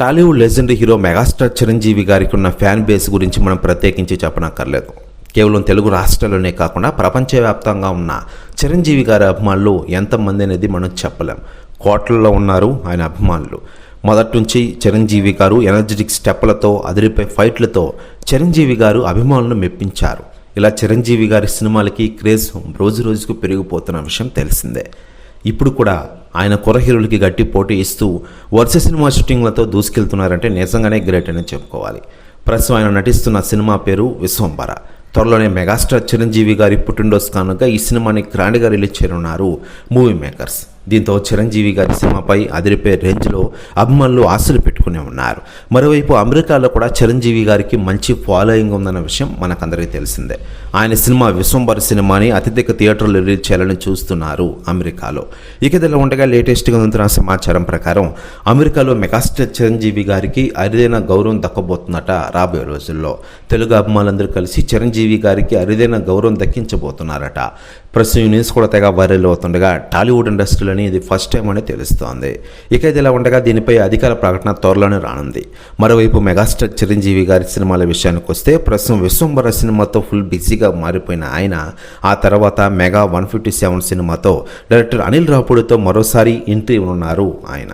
Tollywood legendary hero megastar Chiranjeevi గారికి ఉన్న fan base గురించి మనం ప్రత్యేకించి చెప్పనక్కర్లేదు. కేవలం తెలుగు రాష్ట్రాల్లోనే కాకుండా ప్రపంచవ్యాప్తంగా ఉన్న చిరంజీవి గారి అభిమానులు ఎంతమంది అనేది మనం చెప్పలేం. కోట్లలో ఉన్నారు ఆయన అభిమానులు. మొదటి నుంచి చిరంజీవి గారు ఎనర్జెటిక్ స్టెప్లతో అదిరిపై ఫైట్లతో చిరంజీవి గారు అభిమానులను మెప్పించారు. ఇలా చిరంజీవి గారి సినిమాలకి క్రేజ్ రోజు రోజుకు పెరిగిపోతున్న విషయం తెలిసిందే. ఇప్పుడు కూడా ఆయన కుర హీరోలకి గట్టి పోటీ ఇస్తూ వరుస సినిమా షూటింగ్లతో దూసుకెళ్తున్నారంటే నిజంగానే గ్రేట్ అని చెప్పుకోవాలి. ప్రస్తుతం ఆయన నటిస్తున్న సినిమా పేరు విశ్వంబర త్వరలోనే మెగాస్టార్ చిరంజీవి గారి పుట్టినరోజు కానుక ఈ సినిమాని గ్రాండ్గా రిలీజ్ చేయనున్నారు మూవీ మేకర్స్. దీంతో చిరంజీవి గారి సినిమాపై అదిరిపే రేంజ్లో అభిమానులు ఆశలు పెట్టుకునే ఉన్నారు. మరోవైపు అమెరికాలో కూడా చిరంజీవి గారికి మంచి ఫాలోయింగ్ ఉందన్న విషయం మనకందరికీ తెలిసిందే. ఆయన సినిమా విశ్వంబర్ సినిమాని అత్యధిక థియేటర్లు రిలీజ్ చేయాలని చూస్తున్నారు అమెరికాలో. ఇక ఇలా ఉండగా లేటెస్ట్గా అందుతున్న సమాచారం ప్రకారం అమెరికాలో మెగాస్టార్ చిరంజీవి గారికి అరుదైన గౌరవం దక్కబోతుందట రాబోయే రోజుల్లో. తెలుగు అభిమానులందరూ కలిసి చిరంజీవి గారికి అరుదైన గౌరవం దక్కించబోతున్నారట. ప్రస్తుతం న్యూస్ కూడా తెగ వైరల్ అవుతుండగా టాలీవుడ్ ఇండస్ట్రీలోని ఇది ఫస్ట్ టైం అని తెలుస్తోంది. ఇక ఇది ఇలా ఉండగా దీనిపై అధికార ప్రకటన త్వరలోనే రానుంది. మరోవైపు మెగాస్టార్ చిరంజీవి గారి సినిమాల విషయానికి వస్తే ప్రస్తుతం విశ్వంబర సినిమాతో ఫుల్ బిజీగా మారిపోయిన ఆయన ఆ తర్వాత మెగా వన్ ఫిఫ్టీ సెవెన్ సినిమాతో డైరెక్టర్ అనిల్ రాపుడితో మరోసారి ఎంట్రీ ఉన్నారు ఆయన.